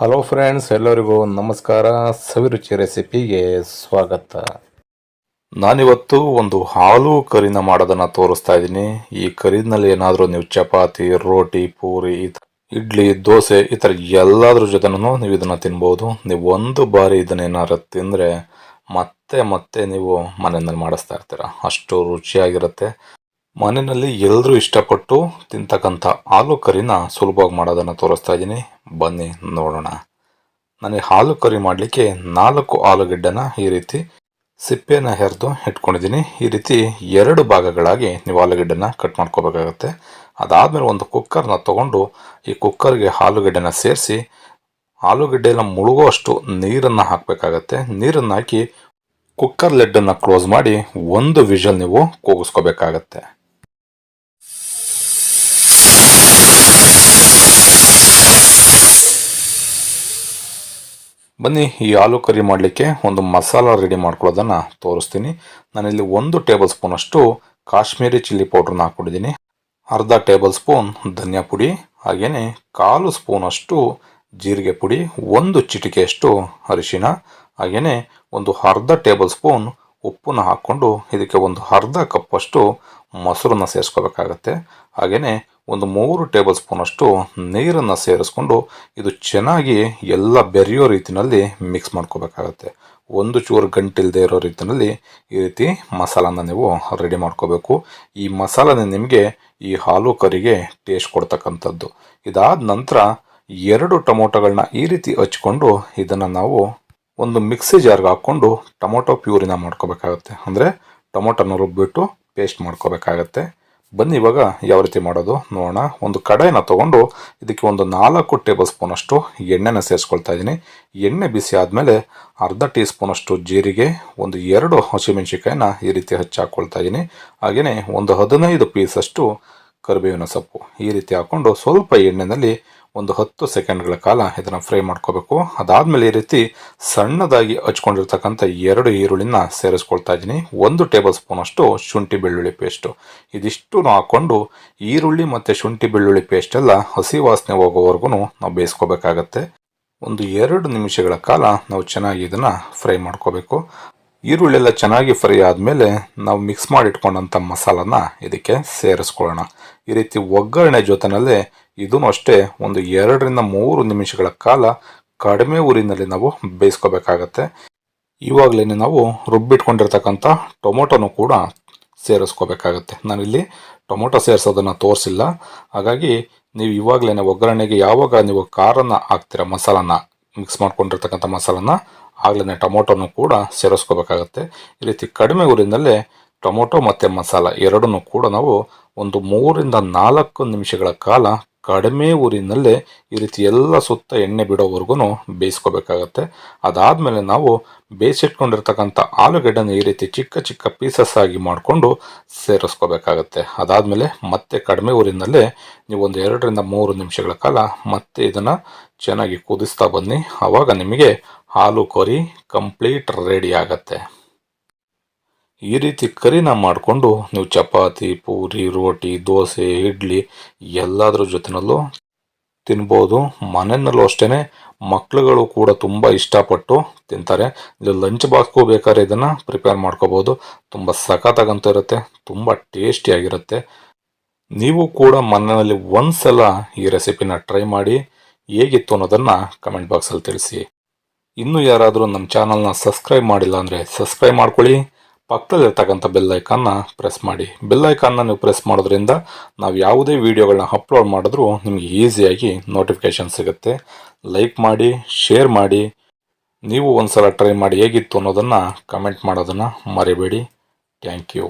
Hello friends ಎಲ್ಲರಿಗೂ ನಮಸ್ಕಾರ. ಸವಿರುಚಿ ರೆಸಿಪಿಗೆ ಸ್ವಾಗತ. ನಾನಿವತ್ತು ಒಂದು ಹಾಲು ಕರಿನ ಮಾಡೋದನ್ನು ತೋರಿಸ್ತಾ ಇದ್ದೀನಿ. ಈ ಕರಿನಲ್ಲಿ ಏನಾದರೂ ನೀವು ಚಪಾತಿ, ರೋಟಿ, ಪೂರಿ ಇಡ್ಲಿ, ದೋಸೆ, ಈ ಥರ ಎಲ್ಲದ್ರ ಜೊತೆನೂ ನೀವು ಇದನ್ನು ತಿನ್ಬೋದು. ನೀವು ಒಂದು ಬಾರಿ ಇದನ್ನ ಏನಾದ್ರು ತಿಂದರೆ ಮತ್ತೆ ಮತ್ತೆ ನೀವು ಮನೆಯಲ್ಲಿ ಮಾಡಿಸ್ತಾ ಇರ್ತೀರ. ಅಷ್ಟು ರುಚಿಯಾಗಿರುತ್ತೆ. ಮನೆಯಲ್ಲಿ ಎಲ್ಲರೂ ಇಷ್ಟಪಟ್ಟು ತಿಂತಕ್ಕಂಥ ಹಾಲು ಕರಿನ ಸುಲಭವಾಗಿ ಮಾಡೋದನ್ನು ತೋರಿಸ್ತಾ ಇದ್ದೀನಿ. ಬನ್ನಿ ನೋಡೋಣ. ನನಗೆ ಹಾಲು ಕರಿ ಮಾಡಲಿಕ್ಕೆ ನಾಲ್ಕು ಆಲೂಗೆಡ್ಡೆನ ಈ ರೀತಿ ಸಿಪ್ಪೆನ ಹೆರೆದು ಇಟ್ಕೊಂಡಿದ್ದೀನಿ. ಈ ರೀತಿ ಎರಡು ಭಾಗಗಳಾಗಿ ನೀವು ಆಲೂಗೆಡ್ಡೆನ ಕಟ್ ಮಾಡ್ಕೋಬೇಕಾಗತ್ತೆ. ಅದಾದಮೇಲೆ ಒಂದು ಕುಕ್ಕರ್ನ ತಗೊಂಡು ಈ ಕುಕ್ಕರ್ಗೆ ಆಲೂಗೆಡ್ಡೆನ ಸೇರಿಸಿ ಆಲೂಗೆಡ್ಡೆನ ಮುಳುಗುವಷ್ಟು ನೀರನ್ನು ಹಾಕಬೇಕಾಗತ್ತೆ. ನೀರನ್ನು ಹಾಕಿ ಕುಕ್ಕರ್ ಲೆಡ್ಡನ್ನು ಕ್ಲೋಸ್ ಮಾಡಿ ಒಂದು ವಿಷಲ್ ನೀವು ಕೂಗಿಸ್ಕೋಬೇಕಾಗತ್ತೆ. ಬನ್ನಿ, ಈ ಆಲೂ ಕರಿ ಮಾಡಲಿಕ್ಕೆ ಒಂದು ಮಸಾಲ ರೆಡಿ ಮಾಡ್ಕೊಳ್ಳೋದನ್ನು ತೋರಿಸ್ತೀನಿ. ನಾನಿಲ್ಲಿ ಒಂದು ಟೇಬಲ್ ಸ್ಪೂನಷ್ಟು ಕಾಶ್ಮೀರಿ ಚಿಲ್ಲಿ ಪೌಡ್ರನ್ನ ಹಾಕ್ಕೊಂಡಿದ್ದೀನಿ. ಅರ್ಧ ಟೇಬಲ್ ಸ್ಪೂನ್ ಧನಿಯಾ ಪುಡಿ ಹಾಗೆಯೇ ಕಾಲು ಸ್ಪೂನಷ್ಟು ಜೀರಿಗೆ ಪುಡಿ, ಒಂದು ಚಿಟಿಕೆಯಷ್ಟು ಅರಿಶಿನ ಹಾಗೆಯೇ ಒಂದು ಅರ್ಧ ಟೇಬಲ್ ಸ್ಪೂನ್ ಉಪ್ಪನ್ನು ಹಾಕ್ಕೊಂಡು ಇದಕ್ಕೆ ಒಂದು ಅರ್ಧ ಕಪ್ಪಷ್ಟು ಮೊಸರನ್ನು ಸೇರಿಸ್ಕೋಬೇಕಾಗತ್ತೆ. ಹಾಗೆಯೇ ಒಂದು ಮೂರು ಟೇಬಲ್ ಸ್ಪೂನಷ್ಟು ನೀರನ್ನು ಸೇರಿಸ್ಕೊಂಡು ಇದು ಚೆನ್ನಾಗಿ ಎಲ್ಲ ಬೆರೆಯೋ ರೀತಿಯಲ್ಲಿ ಮಿಕ್ಸ್ ಮಾಡ್ಕೋಬೇಕಾಗತ್ತೆ. ಒಂದು ಚೂರು ಗಂಟಿಲ್ಲದೆ ಇರೋ ರೀತಿಯಲ್ಲಿ ಈ ರೀತಿ ಮಸಾಲಾನ ನೀವು ರೆಡಿ ಮಾಡ್ಕೋಬೇಕು. ಈ ಮಸಾಲನ ನಿಮಗೆ ಈ ಹಾಲು ಕರಿಗೆ ಟೇಸ್ಟ್ ಕೊಡ್ತಕ್ಕಂಥದ್ದು. ಇದಾದ ನಂತರ ಎರಡು ಟೊಮೊಟೊಗಳನ್ನ ಈ ರೀತಿ ಹಚ್ಕೊಂಡು ಇದನ್ನು ನಾವು ಒಂದು ಮಿಕ್ಸಿ ಜಾರ್ಗೆ ಹಾಕ್ಕೊಂಡು ಟೊಮೊಟೊ ಪ್ಯೂರಿನ ಮಾಡ್ಕೋಬೇಕಾಗತ್ತೆ. ಅಂದರೆ ಟೊಮೊಟೊನ ರುಬ್ಬಿಟ್ಟು ಪೇಸ್ಟ್ ಮಾಡ್ಕೋಬೇಕಾಗತ್ತೆ. ಬನ್ನಿ ಇವಾಗ ಯಾವ ರೀತಿ ಮಾಡೋದು? ನೋಡೋಣ. ಒಂದು ಕಡಾಯಿನ ತಗೊಂಡು ಇದಕ್ಕೆ ಒಂದು ನಾಲ್ಕು ಟೇಬಲ್ ಸ್ಪೂನಷ್ಟು ಎಣ್ಣೆನ ಸೇರಿಸ್ಕೊಳ್ತಾ ಇದ್ದೀನಿ. ಎಣ್ಣೆ ಬಿಸಿ ಆದಮೇಲೆ ಅರ್ಧ ಟೀ ಸ್ಪೂನಷ್ಟು ಜೀರಿಗೆ, ಒಂದು ಎರಡು ಹಸಿಮೆಣಸಿಕಾಯಿನ ಈ ರೀತಿ ಹಚ್ಚಿ ಹಾಕ್ಕೊಳ್ತಾ ಇದ್ದೀನಿ. ಹಾಗೆಯೇ ಒಂದು ಹದಿನೈದು ಪೀಸಷ್ಟು ಕರಿಬೇವಿನ ಸೊಪ್ಪು ಈ ರೀತಿ ಹಾಕ್ಕೊಂಡು ಸ್ವಲ್ಪ ಎಣ್ಣೆಯಲ್ಲಿ ಒಂದು ಹತ್ತು ಸೆಕೆಂಡ್ಗಳ ಕಾಲ ಇದನ್ನು ಫ್ರೈ ಮಾಡ್ಕೋಬೇಕು. ಅದಾದಮೇಲೆ ಈ ರೀತಿ ಸಣ್ಣದಾಗಿ ಹಚ್ಕೊಂಡಿರ್ತಕ್ಕಂಥ ಎರಡು ಈರುಳ್ಳಿನ ಸೇರಿಸ್ಕೊಳ್ತಾ ಇದ್ದೀನಿ. ಒಂದು ಟೇಬಲ್ ಸ್ಪೂನಷ್ಟು ಶುಂಠಿ ಬೆಳ್ಳುಳ್ಳಿ ಪೇಸ್ಟು. ಇದಿಷ್ಟು ಹಾಕ್ಕೊಂಡು ಈರುಳ್ಳಿ ಮತ್ತು ಶುಂಠಿ ಬೆಳ್ಳುಳ್ಳಿ ಪೇಸ್ಟ್ ಎಲ್ಲ ಹಸಿ ವಾಸನೆ ಹೋಗೋವರೆಗೂ ನಾವು ಬೇಯಿಸ್ಕೋಬೇಕಾಗತ್ತೆ. ಒಂದು ಎರಡು ನಿಮಿಷಗಳ ಕಾಲ ನಾವು ಚೆನ್ನಾಗಿ ಇದನ್ನು ಫ್ರೈ ಮಾಡ್ಕೋಬೇಕು. ಈರುಳ್ಳಿ ಎಲ್ಲ ಚೆನ್ನಾಗಿ ಫ್ರೈ ಆದಮೇಲೆ ನಾವು ಮಿಕ್ಸ್ ಮಾಡಿ ಇಟ್ಕೊಂಡಂಥ ಮಸಾಲನ ಇದಕ್ಕೆ ಸೇರಿಸ್ಕೊಳ್ಳೋಣ. ಈ ರೀತಿ ಒಗ್ಗರಣೆ ಜೊತೆನಲ್ಲೇ ಇದೂ ಅಷ್ಟೇ ಒಂದು ಎರಡರಿಂದ ಮೂರು ನಿಮಿಷಗಳ ಕಾಲ ಕಡಿಮೆ ಊರಿನಲ್ಲಿ ನಾವು ಬೇಯಿಸ್ಕೋಬೇಕಾಗತ್ತೆ. ಇವಾಗಲೇ ನಾವು ರುಬ್ಬಿಟ್ಕೊಂಡಿರ್ತಕ್ಕಂಥ ಟೊಮೊಟೊನು ಕೂಡ ಸೇರಿಸ್ಕೋಬೇಕಾಗತ್ತೆ. ನಾನಿಲ್ಲಿ ಟೊಮೊಟೊ ಸೇರಿಸೋದನ್ನು ತೋರಿಸಿಲ್ಲ. ಹಾಗಾಗಿ ನೀವು ಇವಾಗಲೇ ಒಗ್ಗರಣೆಗೆ ಯಾವಾಗ ನೀವು ಖಾರನ ಹಾಕ್ತೀರ ಮಸಾಲಾನ ಮಿಕ್ಸ್ ಮಾಡ್ಕೊಂಡಿರ್ತಕ್ಕಂಥ ಮಸಾಲಾನ ಆಗಲೇ ಟೊಮೊಟೊನು ಕೂಡ ಸೇರಿಸ್ಕೋಬೇಕಾಗತ್ತೆ. ಈ ರೀತಿ ಕಡಿಮೆ ಊರಿನಲ್ಲೇ ಟೊಮೊಟೊ ಮತ್ತು ಮಸಾಲ ಎರಡನ್ನೂ ಕೂಡ ನಾವು ಒಂದು ಮೂರಿಂದ ನಾಲ್ಕು ನಿಮಿಷಗಳ ಕಾಲ ಕಡಿಮೆ ಊರಿನಲ್ಲೇ ಈ ರೀತಿ ಎಲ್ಲ ಸುತ್ತ ಎಣ್ಣೆ ಬಿಡೋವರೆಗೂ ಬೇಯಿಸ್ಕೋಬೇಕಾಗತ್ತೆ. ಅದಾದಮೇಲೆ ನಾವು ಬೇಯಿಸಿಟ್ಕೊಂಡಿರ್ತಕ್ಕಂಥ ಆಲೂಗೆಡ್ಡೆನ ಈ ರೀತಿ ಚಿಕ್ಕ ಚಿಕ್ಕ ಪೀಸಸ್ ಆಗಿ ಮಾಡಿಕೊಂಡು ಸೇರಿಸ್ಕೋಬೇಕಾಗತ್ತೆ. ಅದಾದಮೇಲೆ ಮತ್ತೆ ಕಡಿಮೆ ಊರಿನಲ್ಲೇ ನೀವು ಒಂದು ಎರಡರಿಂದ ಮೂರು ನಿಮಿಷಗಳ ಕಾಲ ಮತ್ತೆ ಇದನ್ನು ಚೆನ್ನಾಗಿ ಕುದಿಸ್ತಾ ಬನ್ನಿ. ಆವಾಗ ನಿಮಗೆ ಹಾಲು ಕೊರಿ ಕಂಪ್ಲೀಟ್ ರೆಡಿ ಆಗತ್ತೆ. ಈ ರೀತಿ ಕರಿನ ಮಾಡಿಕೊಂಡು ನೀವು ಚಪಾತಿ, ಪೂರಿ, ರೋಟಿ, ದೋಸೆ, ಇಡ್ಲಿ ಎಲ್ಲದರ ಜೊತೆನಲ್ಲೂ ತಿನ್ಬೋದು. ಮನೆಯಲ್ಲೂ ಅಷ್ಟೇ ಮಕ್ಕಳುಗಳು ಕೂಡ ತುಂಬ ಇಷ್ಟಪಟ್ಟು ತಿಂತಾರೆ. ಇದು ಲಂಚ್ ಬಾಕ್ಸ್ಗೂ ಬೇಕಾದ್ರೆ ಇದನ್ನು ಪ್ರಿಪೇರ್ ಮಾಡ್ಕೋಬೋದು. ತುಂಬ ಸಖತ್ತಾಗಂತ ಇರುತ್ತೆ, ತುಂಬ ಟೇಸ್ಟಿಯಾಗಿರುತ್ತೆ ನೀವು ಕೂಡ ಮನೆಯಲ್ಲಿ ಒಂದ್ಸಲ ಈ ರೆಸಿಪಿನ ಟ್ರೈ ಮಾಡಿ ಹೇಗಿತ್ತು ಅನ್ನೋದನ್ನು ಕಮೆಂಟ್ ಬಾಕ್ಸಲ್ಲಿ ತಿಳಿಸಿ. ಇನ್ನೂ ಯಾರಾದರೂ ನಮ್ಮ ಚಾನಲ್ನ ಸಬ್ಸ್ಕ್ರೈಬ್ ಮಾಡಿಲ್ಲ ಅಂದರೆ ಸಬ್ಸ್ಕ್ರೈಬ್ ಮಾಡ್ಕೊಳ್ಳಿ. ಪಕ್ಕದಲ್ಲಿರ್ತಕ್ಕಂಥ ಬೆಲ್ ಐಕಾನ್ನ ಪ್ರೆಸ್ ಮಾಡಿ. ಬೆಲ್ ಐಕಾನ್ನ ನೀವು ಪ್ರೆಸ್ ಮಾಡೋದ್ರಿಂದ ನಾವು ಯಾವುದೇ ವೀಡಿಯೋಗಳನ್ನ ಅಪ್ಲೋಡ್ ಮಾಡಿದ್ರೂ ನಿಮಗೆ ಈಸಿಯಾಗಿ ನೋಟಿಫಿಕೇಶನ್ ಸಿಗುತ್ತೆ. ಲೈಕ್ ಮಾಡಿ ಶೇರ್ ಮಾಡಿ, ನೀವು ಒಂದು ಸಲ ಟ್ರೈ ಮಾಡಿ ಹೇಗಿತ್ತು ಅನ್ನೋದನ್ನು ಕಮೆಂಟ್ ಮಾಡೋದನ್ನು ಮರಿಬೇಡಿ. Thank you